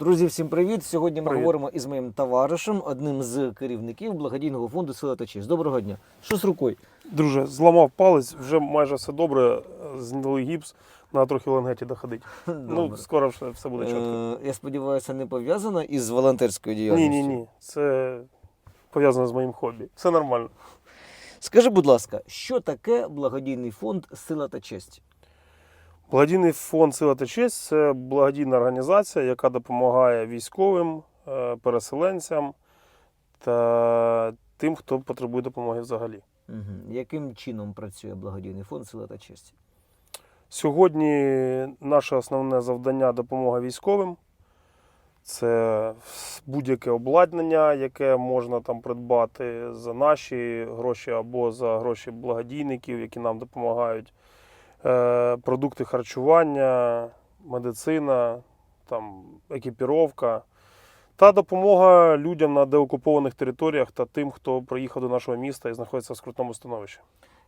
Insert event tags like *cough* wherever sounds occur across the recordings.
Друзі, всім привіт! Сьогодні ми Привіт. говоримо із моїм товаришем, одним з керівників благодійного фонду Сила та честь. Доброго дня. Що з рукою? Друже, зламав палець, вже майже все добре. Зняли гіпс, на трохи лангеті доходить. *laughs* Ну, скоро все, все буде чітко. Е, Я сподіваюся, не пов'язано із волонтерською Ні, ні, ні. Це пов'язано з моїм хобі. Все нормально. Скажи, будь ласка, що таке благодійний фонд Сила та честь? Благодійний фонд Сила та честь це благодійна організація, яка допомагає військовим, е, переселенцям та тим, хто потребує допомоги взагалі. Угу. Яким чином працює благодійний фонд Сила та честь? Сьогодні наше основне завдання допомога військовим. Це будь-яке обладнання, яке можна там придбати за наші гроші або за гроші благодійників, які нам допомагають. Е, Продукти харчування, медицина, там, екіпіровка та допомога людям на деокупованих територіях та тим, хто приїхав до нашого міста і знаходиться в скрутному становищі.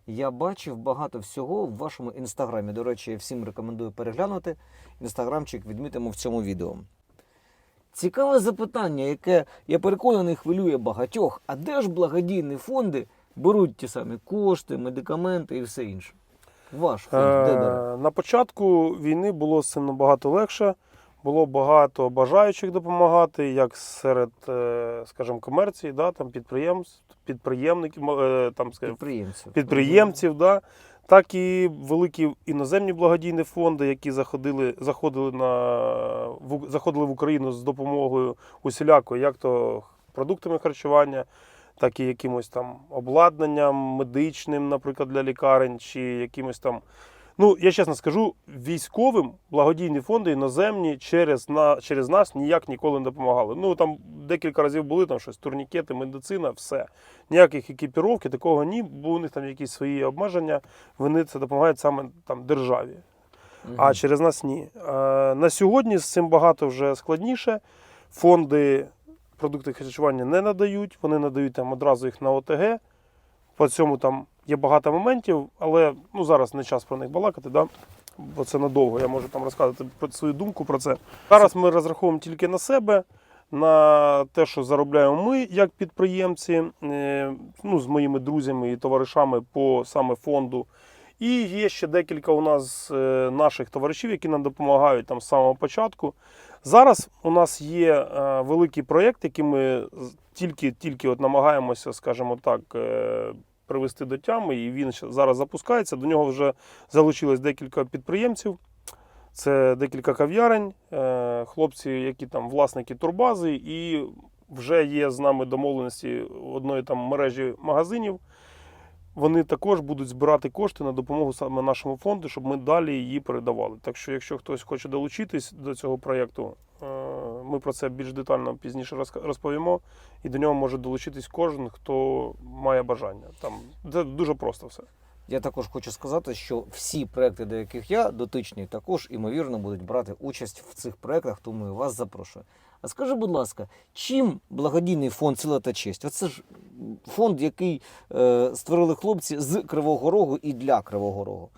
Я бачив багато всього в вашому інстаграмі. До речі, я всім рекомендую переглянути. Інстаграмчик відмітимо в цьому відео. Цікаве запитання, яке я переконаний хвилює багатьох. А де ж благодійні фонди беруть ті самі кошти, медикаменти і все інше? Ваш фонд де бере? Е, На початку війни було з цим набагато легше. Було багато бажаючих допомагати, як серед, е, скажімо, комерції, да, там підприємств, підприємників, е, там, скажімо, Підприємців. підприємців, да, так і великі іноземні благодійні фонди, які заходили, заходили, на, заходили в Україну з допомогою усілякою, як то продуктами харчування, так і якимось там обладнанням медичним, наприклад, для лікарень, чи якимось там. Ну, я чесно скажу, військовим благодійні фонди іноземні через, на, через нас ніяк ніколи не допомагали. Ну там декілька разів були там щось, турнікети, медицина, все. Ніяких екіпіровки, такого ні, бо у них там якісь свої обмеження. Вони це допомагають саме там державі. Мгм. А через нас ні. Е, На сьогодні з цим багато вже складніше. Фонди продукти харчування не надають, вони надають там одразу їх на ОТГ. По цьому там є багато моментів, але ну, зараз не час про них балакати, да? бо це надовго. Я можу там розказати про свою думку про це. Зараз ми розраховуємо тільки на себе, на те, що заробляємо ми як підприємці, е, ну, з моїми друзями і товаришами по саме фонду. І є ще декілька у нас е, наших товаришів, які нам допомагають там з самого початку. Зараз у нас є е, великий проєкт, який ми тільки, тільки от намагаємося, скажімо так, е, привести до тями, і він зараз запускається. До нього вже залучилось декілька підприємців. Це декілька кав'ярень, е, хлопці, які там власники турбази, і вже є з нами домовленості одної там мережі магазинів. Вони також будуть збирати кошти на допомогу саме нашому фонду, щоб ми далі її передавали. Так що, якщо хтось хоче долучитись до цього проєкту, е, ми про це більш детально пізніше розповімо. І до нього може долучитись кожен, хто має бажання. Там це дуже просто все. Я також хочу сказати, що всі проекти, до яких я дотичний, також імовірно будуть брати участь в цих проектах, тому і вас запрошую. А скажи, будь ласка, чим благодійний фонд Сила та честь? Оце ж фонд, який е, створили хлопці з Кривого Рогу і для Кривого Рогу.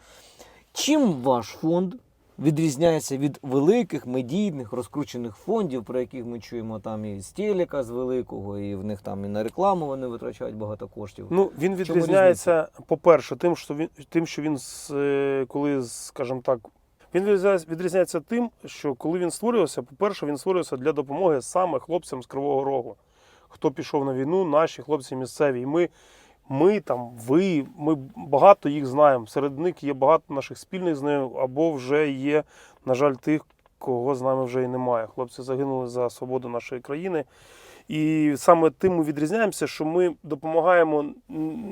Чим ваш фонд відрізняється від великих медійних розкручених фондів, про яких ми чуємо там і з телека з великого, і в них там і на рекламу вони витрачають багато коштів. Ну, він відрізняється, по-перше, тим, що він тим, що він е, коли, скажімо так, він відрізняється тим, що коли він створювався, по-перше, він створювався для допомоги саме хлопцям з Кривого Рогу. Хто пішов на війну, наші хлопці місцеві. І ми, ми там, ви, ми багато їх знаємо. Серед них є багато наших спільних знайомих, або вже є, на жаль, тих, кого з нами вже і немає. Хлопці загинули за свободу нашої країни. І саме тим ми відрізняємося, що ми допомагаємо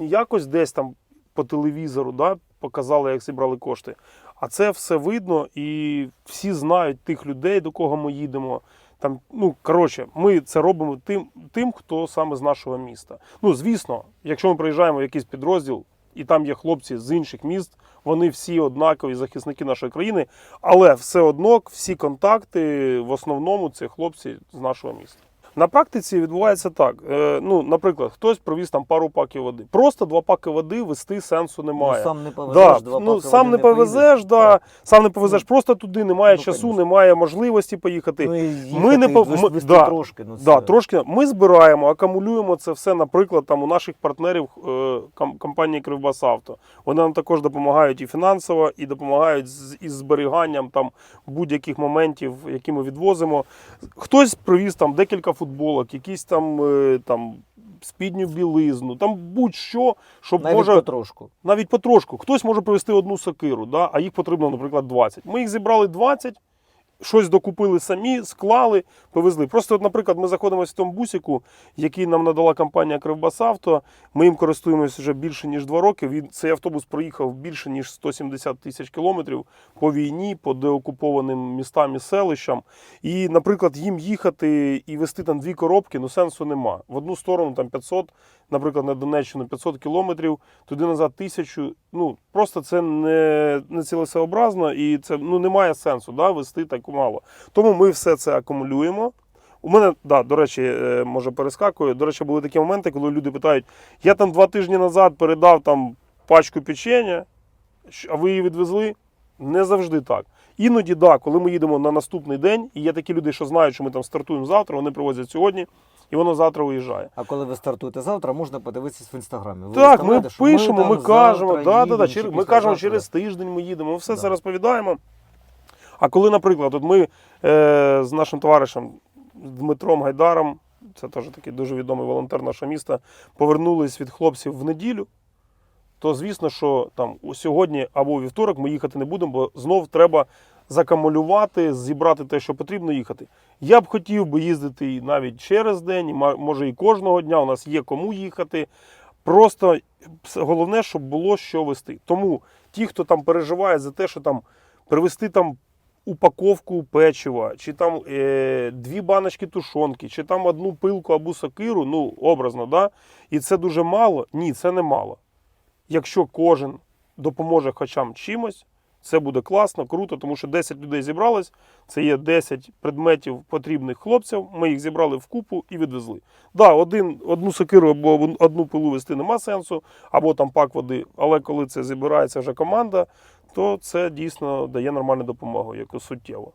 якось десь там по телевізору, да, показали, як зібрали кошти. А це все видно, і всі знають тих людей, до кого ми їдемо. Там, ну, коротше, ми це робимо тим, тим, хто саме з нашого міста. Ну, звісно, якщо ми приїжджаємо в якийсь підрозділ, і там є хлопці з інших міст, вони всі однакові захисники нашої країни, але все одно всі контакти в основному це хлопці з нашого міста. На практиці відбувається так. Е, ну, наприклад, хтось привіз там пару паків води. Просто два паки води вести сенсу немає. Ну, сам не повезеш, Да, два ну, паки сам води не повезеш, да, Так. сам не повезеш, просто туди немає Ну, часу, конечно. немає можливості поїхати. Ну, і Ми не пов- вез- вести да, трошки. Ну, Да, трошки ми збираємо, акумулюємо це все, наприклад, там у наших партнерів е, ком- компанії Кривбасавто. Вони нам також допомагають і фінансово, і допомагають з із зберіганням там будь-яких моментів, які ми відвозимо. Хтось привіз там декілька футболок, якісь там, е, там спідню білизну, там будь-що, щоб Навіть може потрошку. навіть потрошку. Хтось може привезти одну сокиру, да, а їх потрібно, наприклад, 20. Ми їх зібрали 20, щось докупили самі, склали, повезли. Просто, от, наприклад, ми знаходимося в тому бусіку, який нам надала компанія Кривбасавто. Ми їм користуємося вже більше ніж 2 роки. Він цей автобус проїхав більше ніж 170 тисяч кілометрів по війні, по деокупованим містам і селищам. І, наприклад, їм їхати і вести там дві коробки, ну сенсу нема. В одну сторону там 500, наприклад, на Донеччину 500 кілометрів, туди назад тисячу. Ну просто це не, не цілесообразно і це ну немає сенсу да, вести так мало. Тому ми все це акумулюємо. У мене, да, до речі, е, може перескакую. До речі, були такі моменти, коли люди питають: я там два тижні назад передав там пачку печення, а ви її відвезли? Не завжди так. Іноді, да, коли ми їдемо на наступний день, і є такі люди, що знають, що ми там стартуємо завтра, вони привозять сьогодні, і воно завтра виїжджає. А коли ви стартуєте завтра, можна подивитися в інстаграмі. Ви Так, ми пишемо, ми, там кажемо, да, да, да, ми кажемо, через тиждень ми їдемо, ми все Да. це розповідаємо. А коли, наприклад, от ми е, з нашим товаришем Дмитром Гайдаром, це теж такий дуже відомий волонтер нашого міста, повернулись від хлопців в неділю, то звісно, що там сьогодні або у вівторок ми їхати не будемо, бо знов треба закамулювати, зібрати те, що потрібно їхати. Я б хотів би їздити навіть через день, може і кожного дня. У нас є кому їхати. Просто головне, щоб було що вести. Тому ті, хто там переживає за те, що там привезти там упаковку печива, чи там е, дві баночки тушонки, чи там одну пилку або сокиру, ну образно, да? і це дуже мало. Ні, це не мало. Якщо кожен допоможе хоча б чимось, це буде класно, круто, тому що 10 людей зібралось, це є 10 предметів потрібних хлопців. Ми їх зібрали в купу і відвезли. Да, один, одну сокиру або одну пилу вести нема сенсу, або там пак води. Але коли це зібирається вже команда, то це дійсно дає нормальну допомогу, яку суттєво.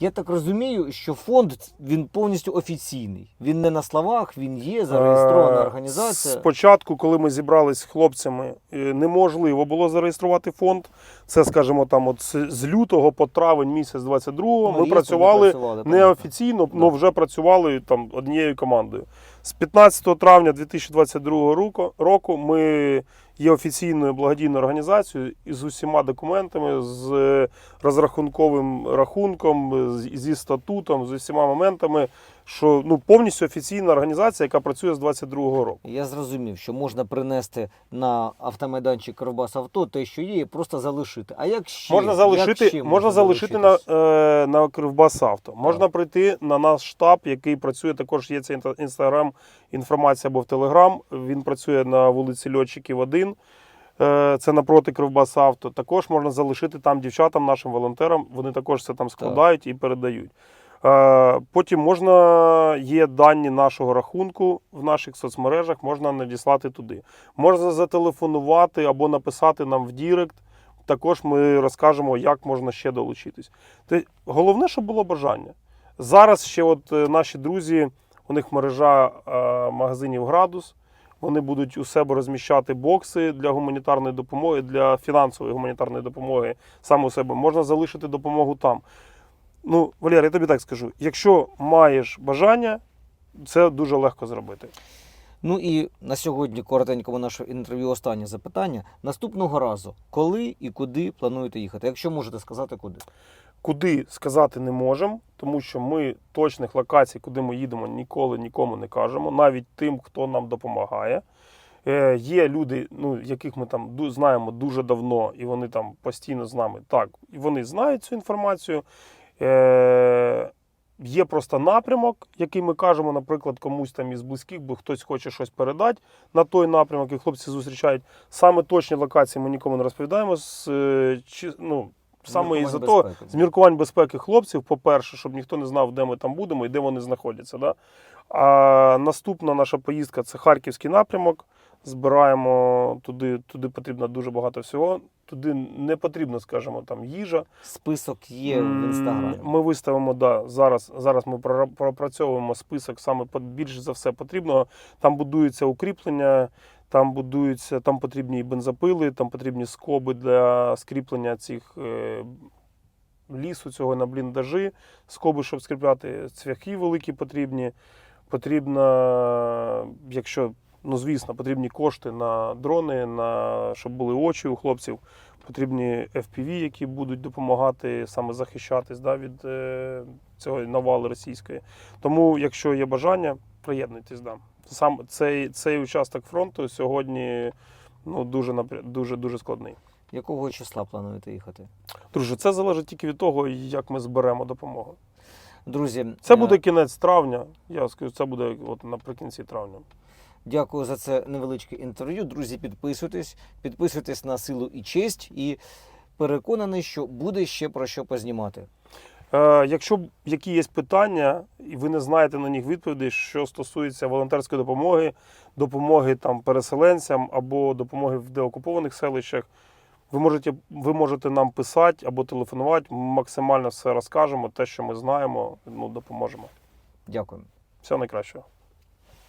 Я так розумію, що фонд він повністю офіційний. Він не на словах, він є, зареєстрована Е, організація. Спочатку, коли ми зібрались з хлопцями, е, неможливо було зареєструвати фонд. Це, скажімо, там, от з з лютого по травень місяць 22-го Ну, ми є, працювали неофіційно, але вже працювали там однією командою. З 15 травня 2022 року, ми є офіційною благодійною організацією із усіма документами, з розрахунковим рахунком, зі статутом, з усіма моментами, що ну, повністю офіційна організація, яка працює з 22 року. Я зрозумів, що можна принести на автомайданчик Кривбас авто те, що є, і просто залишити. А як ще? Можна Як залишити, ще можна залишити на, е, на Кривбасавто. Можна прийти на наш штаб, який працює. Також є це інстаграм, інформація або в Телеграм. Він працює на вулиці Льотчиків 1. Е, Це напроти Кривбасавто. Також можна залишити там дівчатам, нашим волонтерам. Вони також це там складають і передають. Е, Потім можна є дані нашого рахунку в наших соцмережах, можна надіслати туди. Можна зателефонувати або написати нам в Дірект. Також ми розкажемо, як можна ще долучитись. Головне, щоб було бажання. Зараз ще от е, наші друзі, у них мережа е, магазинів Градус. Вони будуть у себе розміщати бокси для гуманітарної допомоги, для фінансової гуманітарної допомоги саме у себе. Можна залишити допомогу там. Ну, Валер, я тобі так скажу: якщо маєш бажання, це дуже легко зробити. Ну і на сьогодні коротенькому наше інтерв'ю останнє запитання. Наступного разу, коли і куди плануєте їхати? Якщо можете сказати, куди. Куди сказати не можемо, тому що ми точних локацій, куди ми їдемо, ніколи нікому не кажемо, навіть тим, хто нам допомагає. Е, є люди, ну, яких ми там знаємо дуже давно, і вони там постійно з нами. Так, і вони знають цю інформацію. Е, є просто напрямок, який ми кажемо, наприклад, комусь там із близьких, бо хтось хоче щось передати на той напрямок, і хлопці зустрічають. Саме точні локації ми нікому не розповідаємо. З, е, чи, ну, саме із-за Міркувань того, з міркувань безпеки хлопців, по-перше, щоб ніхто не знав, де ми там будемо і де вони знаходяться. Да? А наступна наша поїздка це Харківський напрямок. Збираємо туди, туди потрібно дуже багато всього. Туди не потрібно, скажімо, там їжа. Список є в інстаграмі. Ми виставимо, да, зараз, зараз ми пропрацьовуємо список саме по- більш за все потрібного. Там будується укріплення, там будуються, там потрібні і бензопили, там потрібні скоби для скріплення цих е, лісу цього на бліндажі, скоби, щоб скріпляти цвяхи великі потрібні. Потрібно, якщо, ну звісно, потрібні кошти на дрони, на, щоб були очі у хлопців. Потрібні FPV, які будуть допомагати саме захищатись да, від е, цього навали російської. Тому, якщо є бажання, приєднуйтесь. Да. Сам цей, цей участок фронту сьогодні ну, дуже, дуже, дуже складний. Якого числа плануєте їхати? Друже, це залежить тільки від того, як ми зберемо допомогу. Друзі, Це е, буде кінець травня. Я скажу, це буде от наприкінці травня. Дякую за це невеличке інтерв'ю. Друзі, підписуйтесь, підписуйтесь на силу і честь, і переконаний, що буде ще про що познімати. Е, якщо які є питання, і ви не знаєте на них відповідей, що стосується волонтерської допомоги, допомоги там переселенцям або допомоги в деокупованих селищах, ви можете, ви можете нам писати або телефонувати. Ми максимально все розкажемо, те, що ми знаємо, ну, допоможемо. Дякую. Всього найкращого.